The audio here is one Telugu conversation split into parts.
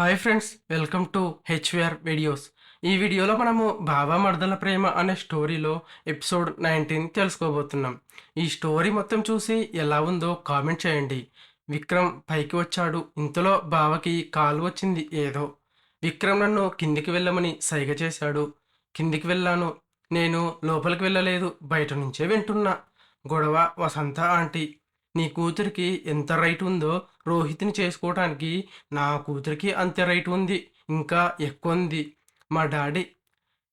Hi friends welcome to HVR videos ఈ వీడియోలో మనము బాబా మర్దల ప్రేమ అనే స్టోరీలో ఎపిసోడ్ నైన్టీన్ తెలుసుకోబోతున్నాం. ఈ స్టోరీ మొత్తం చూసి ఎలా ఉందో కామెంట్ చేయండి. విక్రమ్ పైకి వచ్చాడు. ఇంతలో బావకి కాలు వచ్చింది ఏదో. విక్రమ్ నన్ను కిందికి వెళ్ళమని సైగ చేశాడు. కిందికి వెళ్ళాను. నేను లోపలికి వెళ్ళలేదు. బయట నుంచే వింటున్నా. గొడవ వసంత ఆంటీ. నీ కూతురికి ఎంత రైట్ ఉందో రోహిత్ని చేసుకోవటానికి నా కూతురికి అంతే రైట్ ఉంది ఇంకా ఎక్కువ ఉంది. మా డాడీ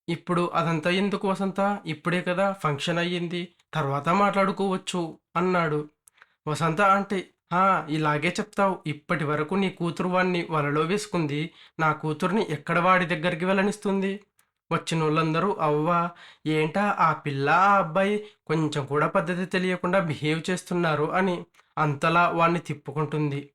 ఇప్పుడు అదంతా ఎందుకు వసంత? ఇప్పుడే కదా ఫంక్షన్ అయ్యింది తర్వాత మాట్లాడుకోవచ్చు అన్నాడు. వసంత అంటే ఇలాగే చెప్తావు. ఇప్పటి వరకు నీ కూతురు వాడిని వలలో వేసుకుంది నా కూతుర్ని ఎక్కడ వాడి దగ్గరికి వెళ్ళనిస్తుంది? వచ్చిన వాళ్ళందరూ అవ్వా ఏంటా ఆ పిల్ల ఆ అబ్బాయి? కొంచెం కూడా పద్ధతి తెలియకుండా బిహేవ్ చేస్తున్నారు అని అంతలా వాణ్ణి తిప్పుకుంటుంది.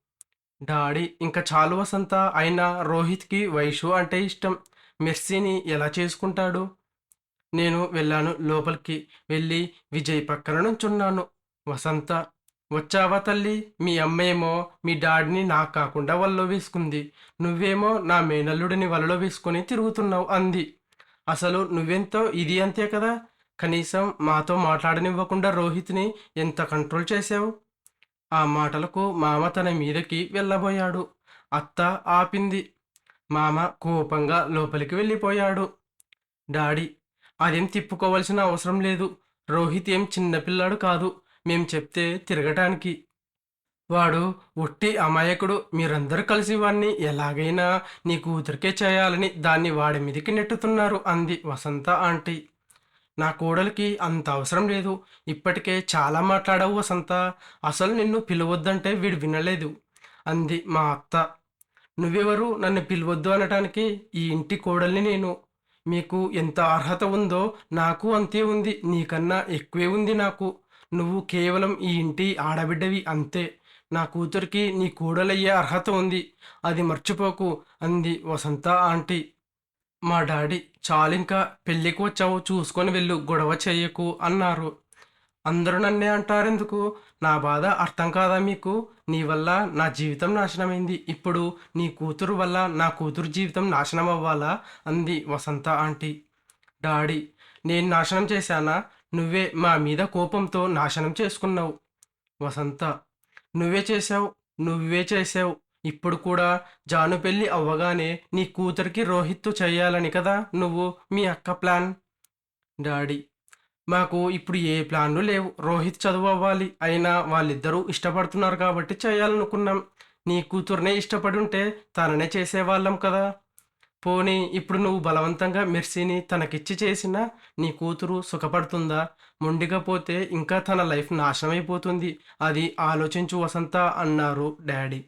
డాడీ ఇంకా చాలు వసంత అయినా రోహిత్కి వైషు అంటే ఇష్టం. మెర్సీని ఎలా చేసుకుంటాడు? నేను వెళ్ళాను లోపలికి. వెళ్ళి విజయ్ పక్కన నుంచున్నాను. వసంత వచ్చావా తల్లి? మీ అమ్మేమో మీ డాడీని నాకు కాకుండా వలలో వేసుకుంది. నువ్వేమో నా మేనల్లుడిని వలలో వేసుకొని తిరుగుతున్నావు అంది. అసలు నువ్వెంతో ఇది అంతే కదా? కనీసం మాతో మాట్లాడనివ్వకుండా రోహిత్ని ఎంత కంట్రోల్ చేసావు ఆ మాటలకు మామ తన మీదకి వెళ్ళబోయాడు. అత్త ఆపింది. మామ కోపంగా లోపలికి వెళ్ళిపోయాడు. డాడీ అదేం తిప్పుకోవాల్సిన అవసరం లేదు. రోహిత్ ఏం చిన్నపిల్లాడు కాదు. మేం చెప్తే తిరగటానికి. వాడు ఒట్టి అమాయకుడు. మీరందరూ కలిసి వాణ్ణి ఎలాగైనా నీ కూతురికే చేయాలని దాన్ని వాడి మీదకి నెట్టుతున్నారు అంది వసంత ఆంటీ. నా కోడలికి అంత అవసరం లేదు. ఇప్పటికే చాలా మాట్లాడావు వసంత. అసలు నిన్ను పిలవద్దంటే వీడు వినలేదు అంది మా అత్త. నువ్వెవరు? నన్ను పిలవద్దు అనటానికి ఈ ఇంటి కోడల్ని నేను. మీకు ఎంత అర్హత ఉందో నాకు అంతే ఉంది. నీకన్నా ఎక్కువే ఉంది నాకు. నువ్వు కేవలం ఈ ఇంటి ఆడబిడ్డవి అంతే. నా కూతురికి నీ కూడలయ్యే అర్హత ఉంది. అది మర్చిపోకు అంది వసంత ఆంటీ. మా డాడీ చాలింకా పెళ్ళికి వచ్చావు చూసుకొని వెళ్ళు గొడవ చేయకు అన్నారు. అందరూ నన్నే అంటారెందుకు? నా బాధ అర్థం కాదా మీకు? నీ వల్ల నా జీవితం నాశనమైంది. ఇప్పుడు నీ కూతురు వల్ల నా కూతురు జీవితం నాశనం అవ్వాలా? అంది వసంత ఆంటీ. డాడీ నేను నాశనం చేశానా? నువ్వే మా మీద కోపంతో నాశనం చేసుకున్నావు. వసంత నువ్వే చేసావు నువ్వే చేసావు ఇప్పుడు కూడా జాను పెళ్ళి అవ్వగానే నీ కూతురికి రోహిత్తు చేయాలని కదా నువ్వు మీ అక్క ప్లాన్? డాడీ మాకు ఇప్పుడు ఏ ప్లాన్లు లేవు. రోహిత్ చదువు అవ్వాలి. అయినా వాళ్ళిద్దరూ ఇష్టపడుతున్నారు కాబట్టి చేయాలనుకున్నాం. నీ కూతుర్నే ఇష్టపడి ఉంటే తననే చేసేవాళ్ళం కదా. పోనీ ఇప్పుడు నువ్వు బలవంతంగా మెర్సీని తనకిచ్చి చేసినా నీ కూతురు సుఖపడుతుందా? మొండిగా పోతే ఇంకా తన లైఫ్ నాశనమైపోతుంది. అది ఆలోచించు వసంత అన్నారు డాడీ.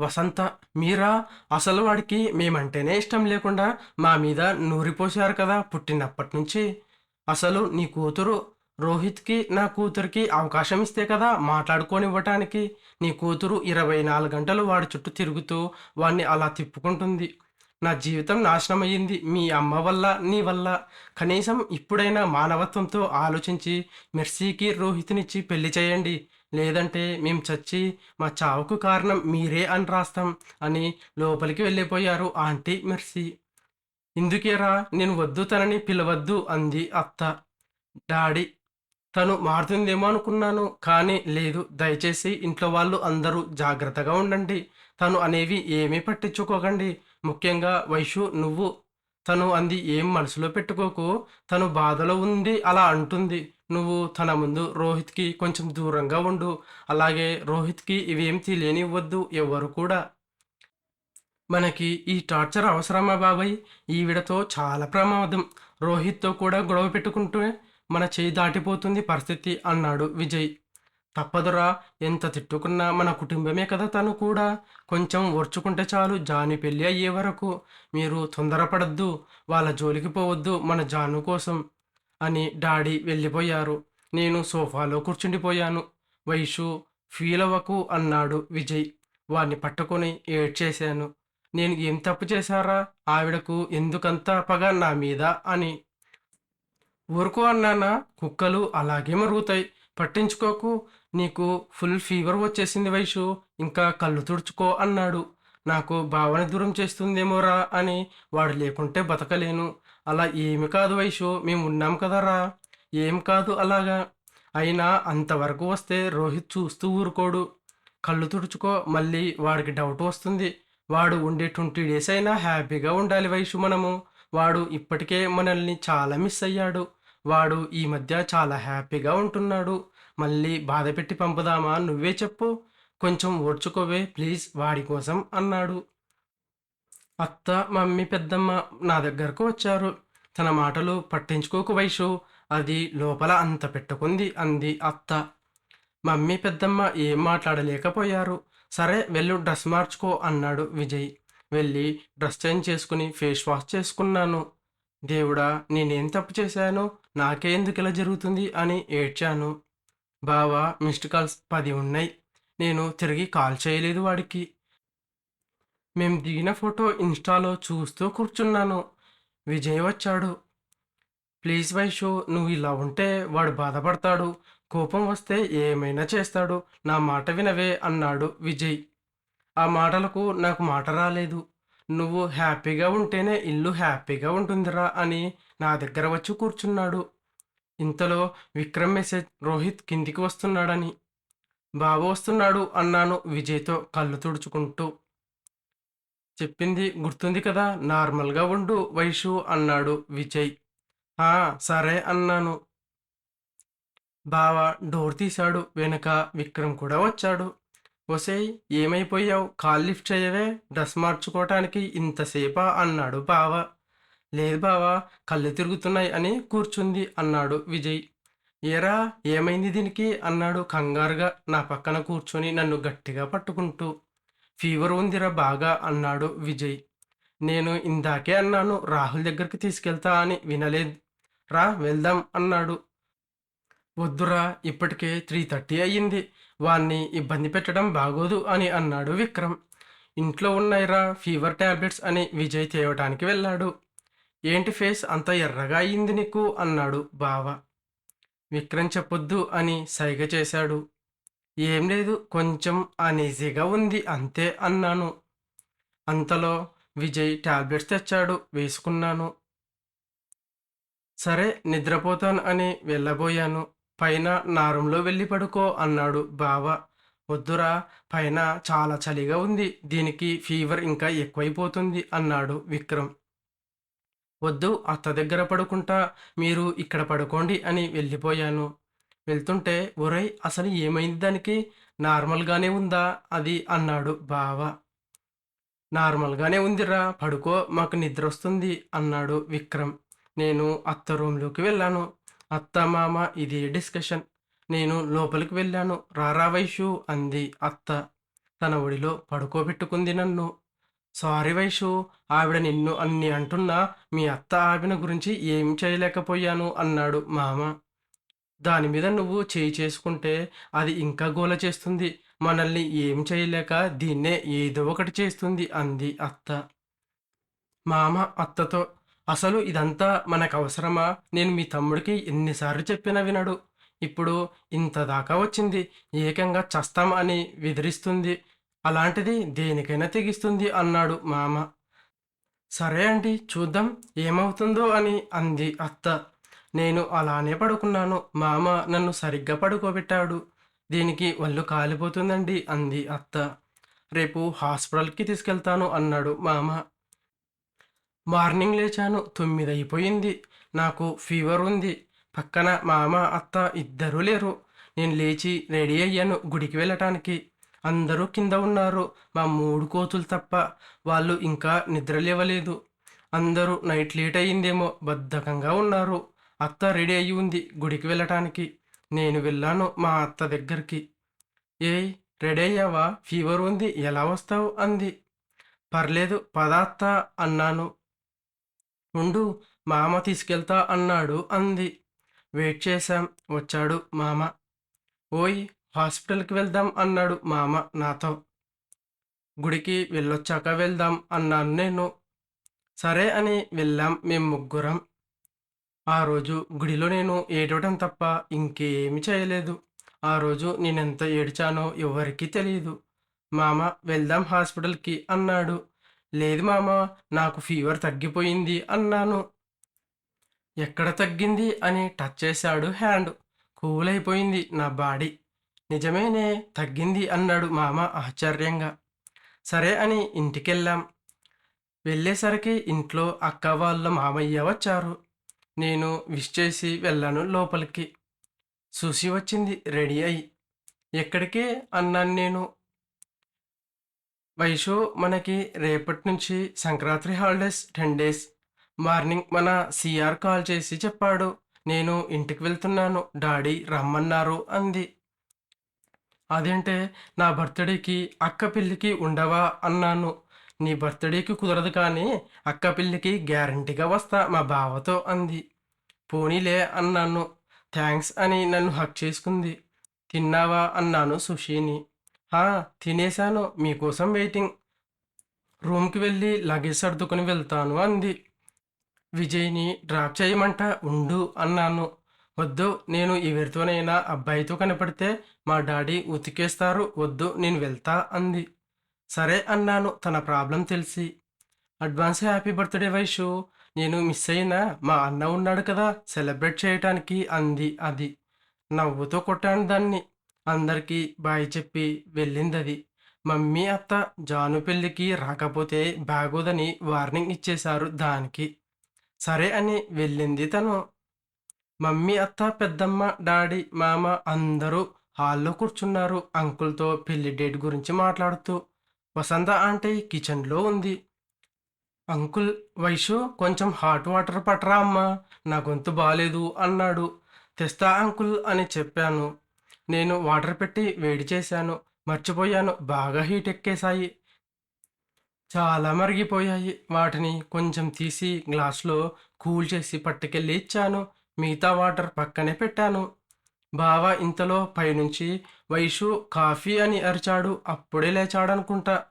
వసంత మీరా? అసలు వాడికి మేమంటేనే ఇష్టం లేకుండా మా మీద నూరిపోశారు కదా పుట్టినప్పటి నుంచి. అసలు నీ కూతురు రోహిత్కి నా కూతురికి అవకాశం ఇస్తే కదా మాట్లాడుకోనివ్వటానికి. నీ కూతురు ఇరవై నాలుగు గంటలు వాడి చుట్టూ తిరుగుతూ వాడిని అలా తిప్పుకుంటుంది. నా జీవితం నాశనం అయ్యింది మీ అమ్మ వల్ల నీ వల్ల. కనీసం ఇప్పుడైనా మానవత్వంతో ఆలోచించి మెర్సీకి రోహిత్నిచ్చి పెళ్ళి చేయండి. లేదంటే మేము చచ్చి మా చావుకు కారణం మీరే అని రాస్తాం అని లోపలికి వెళ్ళిపోయారు ఆంటీ మెర్సీ. ఇందుకేరా నేను వద్దు తనని పిలవద్దు అంది అత్త. డాడీ తను మారుతుందేమో అనుకున్నాను కానీ లేదు దయచేసి ఇంట్లో వాళ్ళు అందరూ జాగ్రత్తగా ఉండండి. తను అనేవి ఏమీ పట్టించుకోకండి. ముఖ్యంగా వైషు నువ్వు. తను అంది ఏం మనసులో పెట్టుకోకు. తను బాధలో ఉంది అలా అంటుంది. నువ్వు తన ముందు రోహిత్కి కొంచెం దూరంగా ఉండు. అలాగే రోహిత్కి ఇవేం తెలియనివ్వద్దు ఎవరు కూడా. మనకి ఈ టార్చర్ అవసరమా బాబాయ్? ఈవిడతో చాలా ప్రమాదం. రోహిత్తో కూడా గొడవ పెట్టుకుంటూ మన చేయి దాటిపోతుంది పరిస్థితి అన్నాడు విజయ్. తప్పదురా ఎంత తిట్టుకున్నా మన కుటుంబమే కదా తను కూడా. కొంచెం ఓర్చుకుంటే చాలు జాని పెళ్ళి అయ్యే వరకు. మీరు తొందరపడద్దు వాళ్ళ జోలికి పోవద్దు మన జాను కోసం అని డాడీ వెళ్ళిపోయారు. నేను సోఫాలో కూర్చుండిపోయాను. వైషు ఫీల్ అవ్వకు అన్నాడు విజయ్. వాడిని పట్టుకొని ఏడ్చేశాను. నేను ఏం తప్పు చేశారా? ఆవిడకు ఎందుకంత పగ నా మీద అని. ఊరుకో అన్నానా? కుక్కలు అలాగే మరుగుతాయి. పట్టించుకోకు. నీకు ఫుల్ ఫీవర్ వచ్చేసింది వైషు. ఇంకా కళ్ళు తుడుచుకో అన్నాడు. నాకు భావన దూరం చేస్తుందేమోరా అని వాడు లేకుంటే బతకలేను. అలా ఏమి కాదు వైషు. మేము ఉన్నాం కదరా? ఏం కాదు అలాగా. అయినా అంతవరకు వస్తే రోహిత్ చూస్తూ ఊరుకోడు. కళ్ళు తుడుచుకో. మళ్ళీ వాడికి డౌట్ వస్తుంది. వాడు ఉండే ట్వంటీ డేస్ అయినా హ్యాపీగా ఉండాలి వైషు మనము. వాడు ఇప్పటికే మనల్ని చాలా మిస్ అయ్యాడు. వాడు ఈ మధ్య చాలా హ్యాపీగా ఉంటున్నాడు. మళ్ళీ బాధ పెట్టి పంపుదామా? నువ్వే చెప్పు. కొంచెం ఓడ్చుకోవే ప్లీజ్ వాడి కోసం అన్నాడు. అత్త మమ్మీ పెద్దమ్మ నా దగ్గరకు వచ్చారు. తన మాటలు పట్టించుకోకు వైషు. అది లోపల అంత పెట్టుకుంది అంది అత్త. మమ్మీ పెద్దమ్మ ఏం మాట్లాడలేకపోయారు. సరే వెళ్ళు డ్రెస్ మార్చుకో అన్నాడు విజయ్. వెళ్ళి డ్రెస్ చేంజ్ చేసుకుని ఫేస్ వాష్ చేసుకున్నాను. దేవుడా నేనేం తప్పు చేశాను? నాకే ఎందుకు ఇలా జరుగుతుంది అని ఏడ్చాను. బావా మిస్డ్ కాల్స్ పది ఉన్నాయి. నేను తిరిగి కాల్ చేయలేదు వాడికి. మేము దిగిన ఫోటో ఇన్స్టాలో చూస్తూ కూర్చున్నాను. విజయ్ వచ్చాడు. ప్లీజ్ వైషు నువ్వు ఇలా ఉంటే వాడు బాధపడతాడు. కోపం వస్తే ఏమైనా చేస్తాడు. నా మాట వినవే అన్నాడు విజయ్. ఆ మాటలకు నాకు మాట రాలేదు. నువ్వు హ్యాపీగా ఉంటేనే ఇల్లు హ్యాపీగా ఉంటుందిరా అని నా దగ్గర వచ్చి కూర్చున్నాడు. ఇంతలో విక్రమ్ మెసేజ్ రోహిత్ కిందికి వస్తున్నాడని. బాబు వస్తున్నాడు అన్నాను విజయ్తో కళ్ళు తుడుచుకుంటూ. చెప్పింది గుర్తుంది కదా నార్మల్గా ఉండు వైషు అన్నాడు విజయ్. ఆ సరే అన్నాను. బావ డోర్ తీశాడు వెనుక విక్రమ్ కూడా వచ్చాడు. ఒసేయ్ ఏమైపోయావు? కాల్ లిఫ్ట్ చేయవే? డ్రెస్ మార్చుకోవటానికి ఇంతసేపా? అన్నాడు బావ. లేదు బావా కళ్ళు తిరుగుతున్నాయి అని కూర్చుంది అన్నాడు విజయ్. ఏరా ఏమైంది దీనికి? అన్నాడు కంగారుగా నా పక్కన కూర్చొని నన్ను గట్టిగా పట్టుకుంటూ. ఫీవర్ ఉందిరా బాగా అన్నాడు విజయ్. నేను ఇందాకే అన్నాను రాహుల్ దగ్గరికి తీసుకెళ్తా అని. వినలేదు. రా వెళ్దాం అన్నాడు. వద్దురా ఇప్పటికే త్రీ థర్టీ అయ్యింది. వాణ్ణి ఇబ్బంది పెట్టడం బాగోదు అని అన్నాడు విక్రమ్. ఇంట్లో ఉన్నాయిరా ఫీవర్ టాబ్లెట్స్ అని విజయ్ తేవటానికి వెళ్ళాడు. ఏంటి ఫేస్ అంత ఎర్రగా అయ్యింది నీకు? అన్నాడు బావ. విక్రమ్ చెప్పొద్దు అని సైగ చేశాడు. ఏం లేదు కొంచెం అనీజీగా ఉంది అంతే అన్నాను. అంతలో విజయ్ ట్యాబ్లెట్స్ తెచ్చాడు వేసుకున్నాను. సరే నిద్రపోతాను అని వెళ్ళబోయాను. పైన నారంలో వెళ్ళి పడుకో అన్నాడు బావ. వద్దురా పైన చాలా చలిగా ఉంది దీనికి ఫీవర్ ఇంకా ఎక్కువైపోతుంది అన్నాడు విక్రమ్. వద్దు అత్త దగ్గర పడుకుంటా మీరు ఇక్కడ పడుకోండి అని వెళ్ళిపోయాను. వెళ్తుంటే ఒరై అసలు ఏమైంది దానికి? నార్మల్గానే ఉందా? అది అన్నాడు బావ. నార్మల్గానే ఉందిరా పడుకో మాకు నిద్ర వస్తుంది అన్నాడు విక్రమ్. నేను అత్త రూమ్లోకి వెళ్ళాను అత్త మామ ఇది డిస్కషన్. నేను లోపలికి వెళ్ళాను. రారా వైషు అంది అత్త. తన ఒడిలో పడుకోబెట్టుకుంది నన్ను. సారీ వైషు ఆవిడ నిన్ను అన్ని అంటున్నా మీ అత్త ఆవిడ గురించి ఏం చేయలేకపోయాను అన్నాడు మామ. దాని మీద నువ్వు చేయి చేసుకుంటే అది ఇంకా గోల చేస్తుంది. మనల్ని ఏం చేయలేక దీన్నే ఏదో ఒకటి చేస్తుంది అంది అత్త. మామ అత్తతో అసలు ఇదంతా మనకు అవసరమా నేను మీ తమ్ముడికి ఎన్నిసార్లు చెప్పినా వినడు. ఇప్పుడు ఇంత దాకా వచ్చింది. ఏకంగా చస్తాం అని విదిరిస్తుంది. అలాంటిది దేనికైనా తెగిస్తుంది అన్నాడు మామ. సరే అండి చూద్దాం ఏమవుతుందో అని అంది అత్త. నేను అలానే పడుకున్నాను. మామ నన్ను సరిగ్గా పడుకోబెట్టాడు. దీనికి ఒళ్ళు కాలిపోతుందండి అంది అత్త. రేపు హాస్పిటల్కి తీసుకెళ్తాను అన్నాడు మామ. మార్నింగ్ లేచాను తొమ్మిది అయిపోయింది నాకు ఫీవర్ ఉంది. పక్కన మామ అత్త ఇద్దరూ లేరు. నేను లేచి రెడీ అయ్యాను గుడికి వెళ్ళటానికి. అందరూ కింద ఉన్నారు. మా మూడు కోతులు తప్ప వాళ్ళు ఇంకా నిద్ర లేవలేదు. అందరూ నైట్ లేట్ అయ్యిందేమో బద్ధకంగా ఉన్నారు. అత్త రెడీ అయ్యి ఉంది గుడికి వెళ్ళటానికి. నేను వెళ్ళాను మా అత్త దగ్గరికి. ఏయ్ రెడీ అయ్యావా? ఫీవర్ ఉంది ఎలా వస్తావు? అంది. పర్లేదు పద అత్త అన్నాను. ఉండు మామ తీసుకెళ్తా అన్నాడు అంది. వెయిట్ చేశాం వచ్చాడు మామ. ఓయ్ హాస్పిటల్కి వెళ్దాం అన్నాడు మామ నాతో. గుడికి వెళ్ళొచ్చాక వెళ్దాం అన్నాను నేను. సరే అని వెళ్ళాం మేము ముగ్గురం. ఆ రోజు గుడిలో నేను ఏడవడం తప్ప ఇంకేమి చేయలేదు. ఆ రోజు నేనెంత ఏడ్చానో ఎవరికీ తెలియదు మామ వెళ్దాం హాస్పిటల్కి అన్నాడు. లేదు మామ నాకు ఫీవర్ తగ్గిపోయింది అన్నాను. ఎక్కడ తగ్గింది అని టచ్ చేశాడు హ్యాండ్ కూల్ అయిపోయింది నా బాడీ. నిజమేనే తగ్గింది అన్నాడు మామ ఆశ్చర్యంగా. సరే అని ఇంటికెళ్ళాం. వెళ్ళేసరికి ఇంట్లో అక్క వాళ్ళ మామయ్య వచ్చారు. నేను విష్ చేసి వెళ్ళాను లోపలికి. చూసి వచ్చింది రెడీ అయ్యి. ఎక్కడికి? అన్నాను నేను. వైషు మనకి రేపటి నుంచి Sankranti holidays ten days morning మన సిఆర్ కాల్ చేసి చెప్పాడు. నేను ఇంటికి వెళ్తున్నాను. డాడీ రమ్మన్నారు అంది. అదేంటే నా బర్త్డేకి అక్క పెళ్ళికి ఉండవా అన్నాను. నీ బర్త్డేకి కుదరదు కానీ అక్క పెళ్ళికి గ్యారంటీగా వస్తా మా బావతో అంది. పోనీలే అన్నాను. థ్యాంక్స్ అని నన్ను హక్ చేసుకుంది. తిన్నావా అన్నాను సుషిని "హా, తినేశాను. మీకోసం వెయిటింగ్. రూమ్కి వెళ్ళి లగేజ్ సర్దుకొని వెళ్తాను అంది. విజయ్ని డ్రాప్ చేయమంట ఉండు అన్నాను. వద్దు నేను ఎవరితోనైనా అబ్బాయితో కనపడితే మా డాడీ ఉతికేస్తారు వద్దు నేను వెళ్తా అంది. సరే అన్నాను తన ప్రాబ్లం తెలిసి. అడ్వాన్స్ హ్యాపీ బర్త్డే వైషు నేను మిస్ అయినా మా అన్న ఉన్నాడు కదా సెలబ్రేట్ చేయటానికి అంది అది. నవ్వుతో కొట్టాను దాన్ని. అందరికీ బాయ్ చెప్పి వెళ్ళింది అది మమ్మీ అత్త జాను పెళ్ళికి రాకపోతే బాగోదని వార్నింగ్ ఇచ్చేశారు దానికి. సరే అని వెళ్ళింది తను. మమ్మీ అత్త పెద్దమ్మ డాడీ మామ అందరూ హాల్లో కూర్చున్నారు అంకుల్తో పెళ్ళి డేట్ గురించి మాట్లాడుతూ. వసంత ఆంటీ కిచెన్లో ఉంది. అంకుల్ వైషు కొంచెం హాట్ వాటర్ పట్టరా అమ్మా నా గొంతు బాగాలేదు అన్నాడు. తెస్తా అంకుల్ అని చెప్పాను. నేను వాటర్ పెట్టి వేడి చేశాను. మర్చిపోయాను. బాగా హీట్ ఎక్కేశాయి. చాలా మరిగిపోయాయి. వాటిని కొంచెం తీసి గ్లాస్లో కూల్ చేసి పట్టుకెళ్ళి ఇచ్చాను. మిగతా వాటర్ పక్కనే పెట్టాను. బావ ఇంతలో పైనుంచి వైషు కాఫీ అని అరిచాడు. అప్పుడే లేచాడనుకుంటా.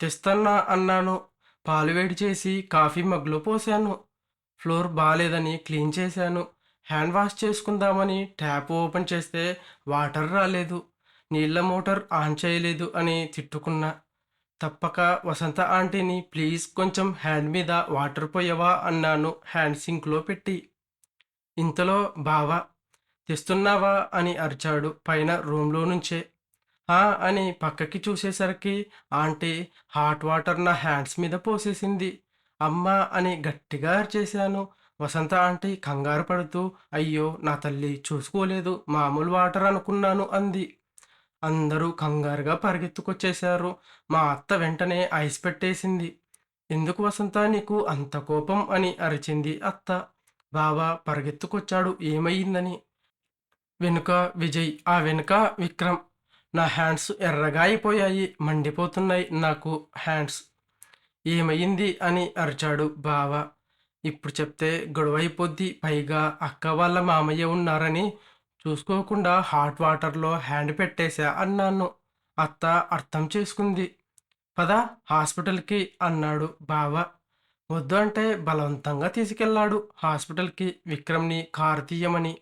తెస్తన్నా అన్నాను. పాలు వేడి చేసి కాఫీ మగ్గులో పోసాను. ఫ్లోర్ బాగాలేదని క్లీన్ చేశాను. హ్యాండ్ వాష్ చేసుకుందామని ట్యాప్ ఓపెన్ చేస్తే వాటర్ రాలేదు. నీళ్ళ మోటార్ ఆన్ చేయలేదు అని తిట్టుకున్నా. తప్పక వసంత ఆంటీని ప్లీజ్ కొంచెం హ్యాండ్ మీద వాటర్ పోయవా అన్నాను హ్యాండ్ సింక్లో పెట్టి. ఇంతలో బావ తెస్తున్నావా అని అరిచాడు పైన రూమ్లో నుంచే. ఆ అని పక్కకి చూసేసరికి ఆంటీ హాట్ వాటర్ నా హ్యాండ్స్ మీద పోసేసింది. అమ్మా అని గట్టిగా అరిచేశాను. వసంత ఆంటీ కంగారు పడుతూ అయ్యో నా తల్లి చూసుకోలేదు మామూలు వాటర్ అనుకున్నాను అంది. అందరూ కంగారుగా పరిగెత్తుకొచ్చేశారు. మా అత్త వెంటనే ఐస్ పెట్టేసింది. ఎందుకు వసంత నీకు అంత కోపం అని అరిచింది అత్త. బావ పరిగెత్తుకొచ్చాడు ఏమయ్యిందని? వెనుక విజయ్ ఆ వెనుక విక్రమ్. నా హ్యాండ్స్ ఎర్రగా అయిపోయాయి మండిపోతున్నాయి నాకు హ్యాండ్స్. ఏమయ్యింది? అని అరిచాడు బావ. ఇప్పుడు చెప్తే గొడవ అయిపోద్ది పైగా అక్క వాళ్ళ మామయ్య ఉన్నారని చూసుకోకుండా హాట్ వాటర్లో హ్యాండ్ పెట్టేశా అన్నాను. అత్త అర్థం చేసుకుంది. పద హాస్పిటల్కి అన్నాడు బావ. వద్దు అంటే బలవంతంగా తీసుకెళ్ళాడు హాస్పిటల్కి విక్రమ్ని కారు తీయమని.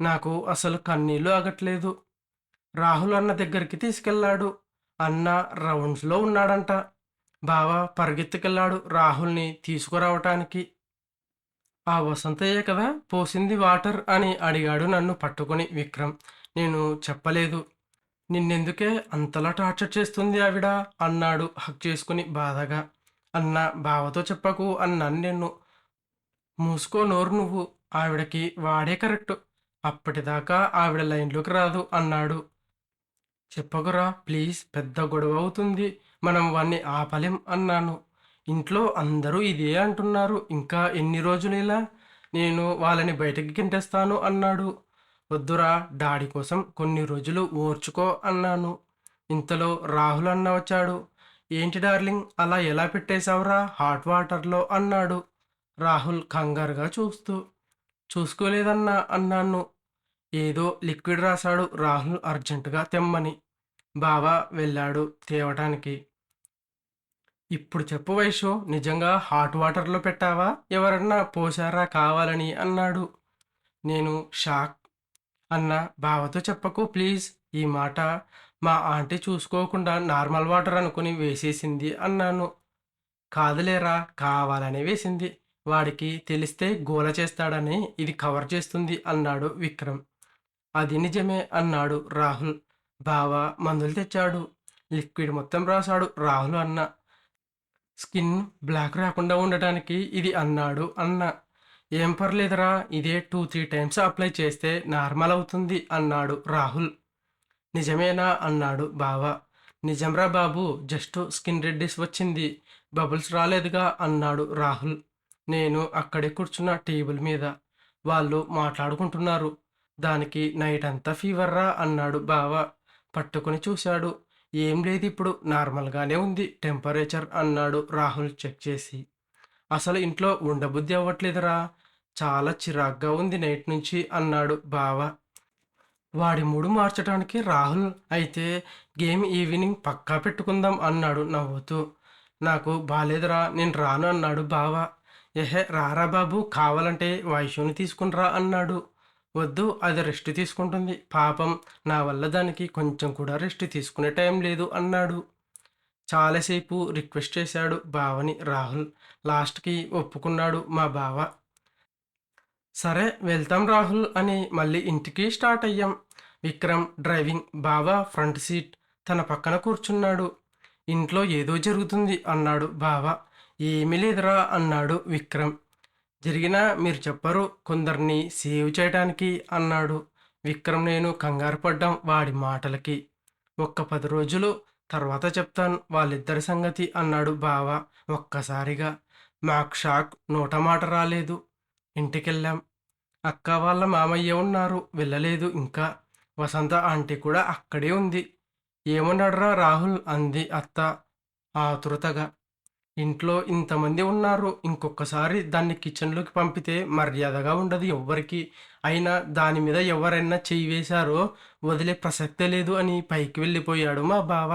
నాకు అసలు కన్నీళ్ళు ఆగట్లేదు. రాహుల్ అన్న దగ్గరికి తీసుకెళ్ళాడు అన్న రౌండ్స్లో ఉన్నాడంట. బావ పరిగెత్తుకెళ్ళాడు రాహుల్ని తీసుకురావటానికి. ఆ వసంతయ్య కదా పోసింది వాటర్ అని అడిగాడు నన్ను పట్టుకొని విక్రమ్. నేను చెప్పలేదు. నిన్నెందుకే అంతలా టార్చర్ చేస్తుంది ఆవిడ? అన్నాడు హక్ చేసుకుని బాధగా. అన్న బావతో చెప్పకు అన్నాను నేను మూసుకో నోరు నువ్వు. ఆవిడకి వాడే కరెక్ట్. అప్పటిదాకా ఆవిడ లైన్లోకి రాదు అన్నాడు. చెప్పకురా ప్లీజ్ పెద్ద గొడవ అవుతుంది. మనం వాణ్ణి ఆపలేం అన్నాను. ఇంట్లో అందరూ ఇదే అంటున్నారు. ఇంకా ఎన్ని రోజులు ఇలా నేను వాళ్ళని బయటకి గింటేస్తాను అన్నాడు. వద్దురా డాడీ కోసం కొన్ని రోజులు ఓర్చుకో అన్నాను. ఇంతలో రాహుల్ అన్న వచ్చాడు. ఏంటి డార్లింగ్ అలా ఎలా పెట్టేశావురా హాట్ వాటర్లో అన్నాడు. రాహుల్ కంగారుగా చూస్తూ చూసుకోలేదన్నా అన్నాను. ఏదో లిక్విడ్ రాశాడు రాహుల్ అర్జెంటుగా తెమ్మని. బావ వెళ్ళాడు తేవటానికి. ఇప్పుడు చెప్పు వైషు నిజంగా హాట్ వాటర్లో పెట్టావా? ఎవరన్నా పోసారా కావాలని అన్నాడు. నేను షాక్ అన్న బావతో చెప్పకు ప్లీజ్. ఈ మాట మా ఆంటీ చూసుకోకుండా నార్మల్ వాటర్ అనుకుని వేసేసింది అన్నాను. కాదులేరా కావాలని వేసింది. వాడికి తెలిస్తే గోల చేస్తాడని ఇది కవర్ చేస్తుంది అన్నాడు విక్రమ్. అది నిజమే అన్నాడు రాహుల్. బావ మందులు తెచ్చాడు. లిక్విడ్ మొత్తం రాశాడు రాహుల్ అన్న. స్కిన్ బ్లాక్ రాకుండా ఉండటానికి ఇది అన్నాడు అన్న. ఏం పర్లేదురా ఇదే టూ త్రీ టైమ్స్ అప్లై చేస్తే నార్మల్ అవుతుంది అన్నాడు రాహుల్. నిజమేనా అన్నాడు బావ. నిజంరా బాబు జస్ట్ స్కిన్ రెడ్డిస్ వచ్చింది బబుల్స్ రాలేదుగా అన్నాడు రాహుల్. నేను అక్కడే కూర్చున్న టేబుల్ మీద. వాళ్ళు మాట్లాడుకుంటున్నారు. దానికి నైట్ అంతా ఫీవర్రా అన్నాడు బావ. పట్టుకుని చూశాడు. ఏం లేదు ఇప్పుడు నార్మల్గానే ఉంది టెంపరేచర్ అన్నాడు రాహుల్ చెక్ చేసి. అసలు ఇంట్లో ఉండబుద్ధి అవ్వట్లేదురా చాలా చిరాగ్గా ఉంది నైట్ నుంచి అన్నాడు బావ. వాడి మూడు మార్చడానికి రాహుల్ అయితే గేమ్ ఈవినింగ్ పక్కా పెట్టుకుందాం అన్నాడు నవ్వుతూ. నాకు బాలేదురా నేను రాను అన్నాడు బావ. ఎహే రారా బాబు కావాలంటే వైషుని తీసుకునిరా అన్నాడు. వద్దు అది రెస్ట్ తీసుకుంటుంది. పాపం నా వల్ల దానికి కొంచెం కూడా రెస్ట్ తీసుకునే టైం లేదు అన్నాడు. చాలాసేపు రిక్వెస్ట్ చేశాడు బావని రాహుల్. లాస్ట్కి ఒప్పుకున్నాడు మా బావ. సరే వెళ్తాం రాహుల్ అని మళ్ళీ ఇంటికి స్టార్ట్ అయ్యాం. విక్రమ్ డ్రైవింగ్ బావ ఫ్రంట్ సీట్ తన పక్కన కూర్చున్నాడు. ఇంట్లో ఏదో జరుగుతుంది అన్నాడు బావ. ఏమీ లేదురా అన్నాడు విక్రమ్. జరిగినా మీరు చెప్పరు కొందరిని సేవ్ చేయడానికి అన్నాడు. విక్రమ్ నేను కంగారు పడ్డాం వాడి మాటలకి. ఒక్క పది రోజులు తర్వాత చెప్తాను వాళ్ళిద్దరి సంగతి అన్నాడు బావ ఒక్కసారిగా. మాకు షాక్ నోట మాట రాలేదు. ఇంటికెళ్ళాం. అక్క వాళ్ళ మామయ్య ఉన్నారు వెళ్ళలేదు ఇంకా. వసంత ఆంటీ కూడా అక్కడే ఉంది. ఏమన్నాడురా రాహుల్? అంది అత్త ఆతురతగా. ఇంట్లో ఇంతమంది ఉన్నారు. ఇంకొకసారి దాన్ని కిచెన్లోకి పంపితే మర్యాదగా ఉండదు ఎవ్వరికి. అయినా దాని మీద ఎవరైనా చెయ్యి వేశారో వదిలే ప్రసక్తే లేదు అని పైకి వెళ్ళిపోయాడు మా బావ.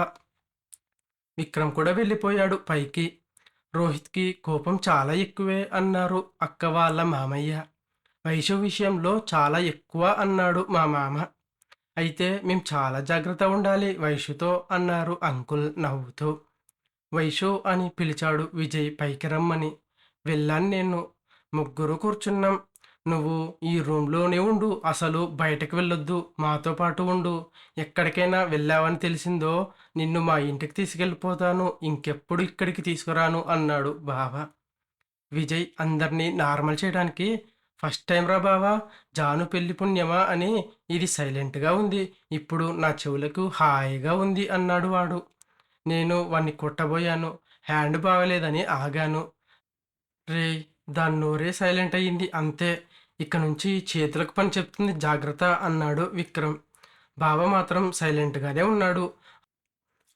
విక్రమ్ కూడా వెళ్ళిపోయాడు పైకి. రోహిత్కి కోపం చాలా ఎక్కువే అన్నారు అక్క వాళ్ళ మామయ్య. వైషు విషయంలో చాలా ఎక్కువ అన్నాడు మా మామ. అయితే మేము చాలా జాగ్రత్త ఉండాలి వైషుతో అన్నారు అంకుల్ నవ్వుతూ. వైషో అని పిలిచాడు విజయ్ పైకి రమ్మని. వెళ్ళాను నేను. ముగ్గురు కూర్చున్నాం. నువ్వు ఈ రూమ్లోనే ఉండు. అసలు బయటకు వెళ్ళొద్దు. మాతో పాటు ఉండు. ఎక్కడికైనా వెళ్ళావని తెలిసిందో నిన్ను మా ఇంటికి తీసుకెళ్ళిపోతాను. ఇంకెప్పుడు ఇక్కడికి తీసుకురాను అన్నాడు బావా. విజయ్ అందరినీ నార్మల్ చేయడానికి ఫస్ట్ టైం రా బావా. జాను పెళ్ళి పుణ్యమా? అని ఇది సైలెంట్గా ఉంది. ఇప్పుడు నా చెవులకు హాయిగా ఉంది అన్నాడు వాడు. నేను వాణ్ణి కొట్టబోయాను. హ్యాండ్ బాగలేదని ఆగాను. రే దాని నోరే సైలెంట్ అయ్యింది. అంతే. ఇక నుంచి చేతులకు పని చెప్తుంది. జాగ్రత్త అన్నాడు విక్రమ్. బావ మాత్రం సైలెంట్గానే ఉన్నాడు.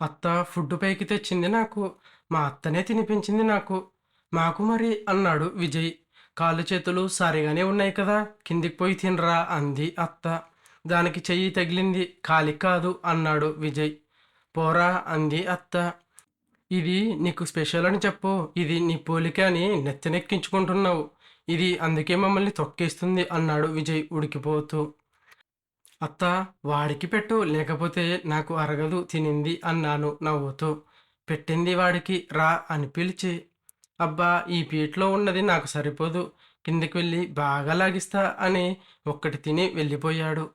అత్త ఫుడ్ పైకి తెచ్చింది నాకు. మా అత్తనే తినిపించింది నాకు. మాకు మరి అన్నాడు విజయ్. కాళ్ళు చేతులు సరిగానే ఉన్నాయి కదా. కిందికి పోయి తినరా అంది అత్త. దానికి చెయ్యి తగిలింది. కాలి కాదు అన్నాడు విజయ్. పోరా అంది అత్త. ఇది నీకు స్పెషల్ అని చెప్పు. ఇది నీ పోలిక అని నెత్తనెక్కించుకుంటున్నావు. ఇది అందుకే మమ్మల్ని తొక్కేస్తుంది అన్నాడు విజయ్ ఉడికిపోతూ. అత్త వాడికి పెట్టు లేకపోతే నాకు అరగదు తినింది అన్నాను నవ్వుతూ. పెట్టింది వాడికి రా అని పిలిచి. అబ్బా ఈ పీట్లో ఉన్నది నాకు సరిపోదు. కిందకి వెళ్ళి బాగా లాగిస్తా అని ఒక్కటి తిని వెళ్ళిపోయాడు.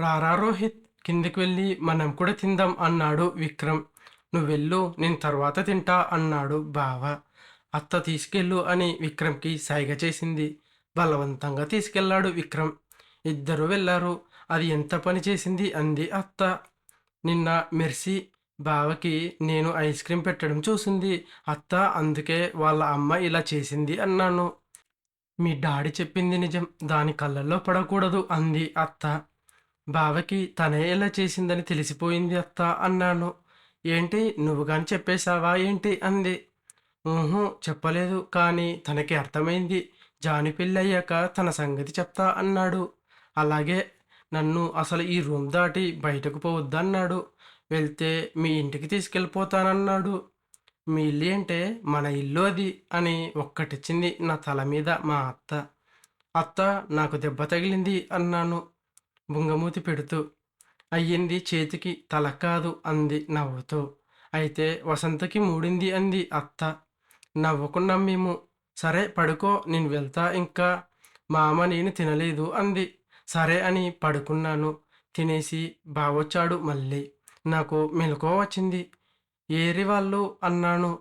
రారా రోహిత్? కిందికి వెళ్ళి మనం కూడా తిందాం అన్నాడు విక్రమ్. నువ్వు వెళ్ళు నేను తర్వాత తింటా అన్నాడు బావ. అత్త తీసుకెళ్ళు అని విక్రమ్కి సైగ చేసింది. బలవంతంగా తీసుకెళ్ళాడు విక్రమ్. ఇద్దరు వెళ్ళారు అది ఎంత పని చేసింది? అంది అత్త. నిన్న మెర్సీ బావకి నేను ఐస్ క్రీమ్ పెట్టడం చూసింది. అత్త అందుకే వాళ్ళ అమ్మ ఇలా చేసింది అన్నాను. మీ డాడీ చెప్పింది నిజం దాని కళ్ళల్లో పడకూడదు అంది అత్త. బావకి తనే ఇలా చేసిందని తెలిసిపోయింది అత్త అన్నాను. ఏంటి నువ్వు కానీ చెప్పేశావా ఏంటి అంది. ఊహు చెప్పలేదు కానీ తనకి అర్థమైంది. జాని పెళ్ళయ్యాక తన సంగతి చెప్తా అన్నాడు. అలాగే నన్ను అసలు ఈ రూమ్ దాటి బయటకు పోవద్దన్నాడు. వెళ్తే మీ ఇంటికి తీసుకెళ్ళిపోతానన్నాడు. మీ ఇల్లు అంటే మన ఇల్లు అది అని ఒక్కటిచ్చింది నా తల మీద మా అత్త. అత్త నాకు దెబ్బ తగిలింది అన్నాను. బుంగమూతి పెడుతూ. అయ్యింది చేతికి తల కాదు అంది నవ్వుతూ. అయితే వసంతకి మూడింది అంది అత్త. నవ్వుకున్నాం మేము. సరే పడుకో నేను వెళ్తా ఇంకా. మామ నేను తినలేదు అంది. సరే అని పడుకున్నాను. తినేసి బావొచ్చాడు మళ్ళీ. నాకు మెలకువ వచ్చింది. ఏరి వాళ్ళు అన్నాను.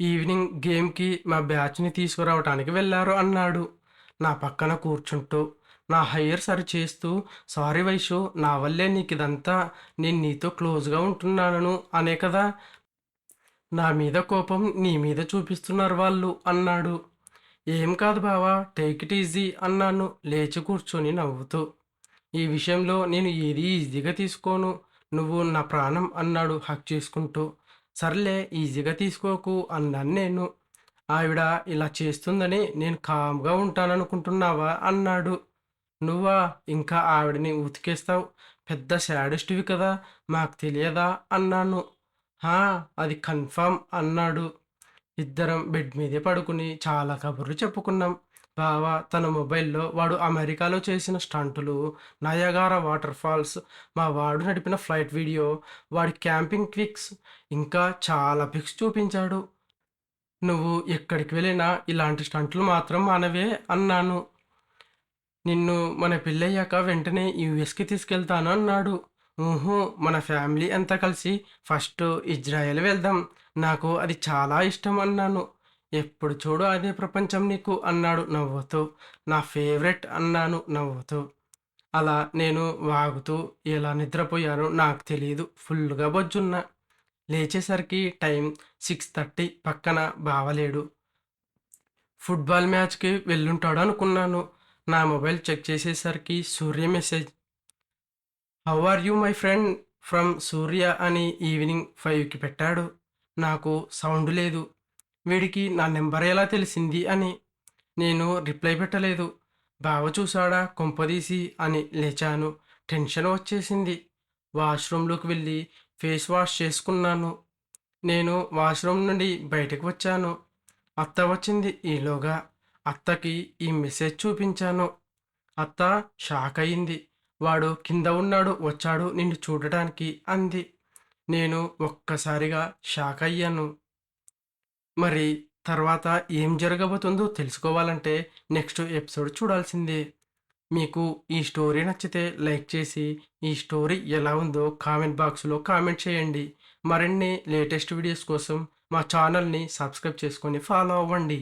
ఈవినింగ్ గేమ్‌కి మా బ్యాచ్‌ని తీసుకురావటానికి వెళ్ళారు అన్నాడు. నా పక్కన కూర్చుంటూ. నా హయ్యర్ సరి చేస్తూ సారీ వైషు నా వల్లే నీకు ఇదంతా నేను నీతో క్లోజ్‌గా ఉంటున్నాను అనే కదా! నా మీద కోపం నీ మీద చూపిస్తున్నారు వాళ్ళు అన్నాడు. ఏం కాదు బావా టేక్ ఇట్ ఈజీ అన్నాను లేచి కూర్చొని నవ్వుతూ. ఈ విషయంలో నేను ఏది ఈజీగా తీసుకోను. నువ్వు నా ప్రాణం అన్నాడు హక్ చేసుకుంటూ. సర్లే ఈజీగా తీసుకోకు అన్నాను నేను. ఆవిడ ఇలా చేస్తుందని నేను కామ్‌గా ఉంటాననుకుంటున్నావా అన్నాడు. నువ్వా ఇంకా ఆవిడని ఉతికేస్తావు పెద్ద శాడిస్ట్‌వి కదా! మాకు తెలియదా అన్నాను. హా! అది కన్ఫామ్ అన్నాడు. ఇద్దరం బెడ్ మీదే పడుకుని చాలా కబుర్లు చెప్పుకున్నాం. బావ తన మొబైల్‌లో వాడు అమెరికాలో చేసిన స్టంటులు, నయగార వాటర్ ఫాల్స్, మా వాడు నడిపిన ఫ్లైట్ వీడియో, వాడి క్యాంపింగ్ క్విక్స్ ఇంకా చాలా పిక్స్ చూపించాడు. నువ్వు ఎక్కడికి వెళ్ళినా ఇలాంటి స్టంట్లు మాత్రం మానవే అన్నాను. నిన్ను మన పెళ్ళయ్యాక వెంటనే యూఎస్‌కి తీసుకెళ్తాను అన్నాడు. ఊహూ మన ఫ్యామిలీ అంతా కలిసి ఫస్ట్ ఇజ్రాయెల్ వెళ్దాం. నాకు అది చాలా ఇష్టం అన్నాను. ఎప్పుడు చూడు అదే ప్రపంచం నీకు అన్నాడు నవ్వుతూ. నా ఫేవరెట్ అన్నాను నవ్వుతూ. అలా నేను వాగుతూ ఎలా నిద్రపోయానో నాకు తెలియదు ఫుల్గా బొజ్జున్నా. లేచేసరికి టైం 6:30 పక్కన బావలేడు ఫుట్‌బాల్ మ్యాచ్‌కి వెళ్ళుంటాడు అనుకున్నాను. నా మొబైల్ చెక్ చేసేసరికి Surya message. How are you my friend from Surya అని ఈవినింగ్ ఫైవ్కి పెట్టాడు. నాకు సౌండ్ లేదు. వీడికి నా నెంబర్ ఎలా తెలిసింది అని. నేను రిప్లై పెట్టలేదు. బావ చూసాడా కొంపదీసి అని లేచాను. టెన్షన్ వచ్చేసింది. వాష్‌రూమ్‌లోకి వెళ్ళి ఫేస్ వాష్ చేసుకున్నాను. నేను వాష్‌రూమ్ నుండి బయటకు వచ్చాను. అత్త వచ్చింది ఈలోగా. అత్తకి ఈ మెసేజ్ చూపించాను. అత్త షాక్ అయింది. వాడు కింద ఉన్నాడు వచ్చాడు నిన్ను చూడటానికి అంది. నేను ఒక్కసారిగా షాక్ అయ్యాను. మరి తర్వాత ఏం జరగబోతుందో తెలుసుకోవాలంటే నెక్స్ట్ ఎపిసోడ్ చూడాల్సిందే. మీకు ఈ స్టోరీ నచ్చితే లైక్ చేసి, ఈ స్టోరీ ఎలా ఉందో కామెంట్ బాక్స్‌లో కామెంట్ చేయండి. మరిన్ని లేటెస్ట్ వీడియోస్ కోసం మా ఛానల్‌ని సబ్స్క్రైబ్ చేసుకొని ఫాలో అవ్వండి.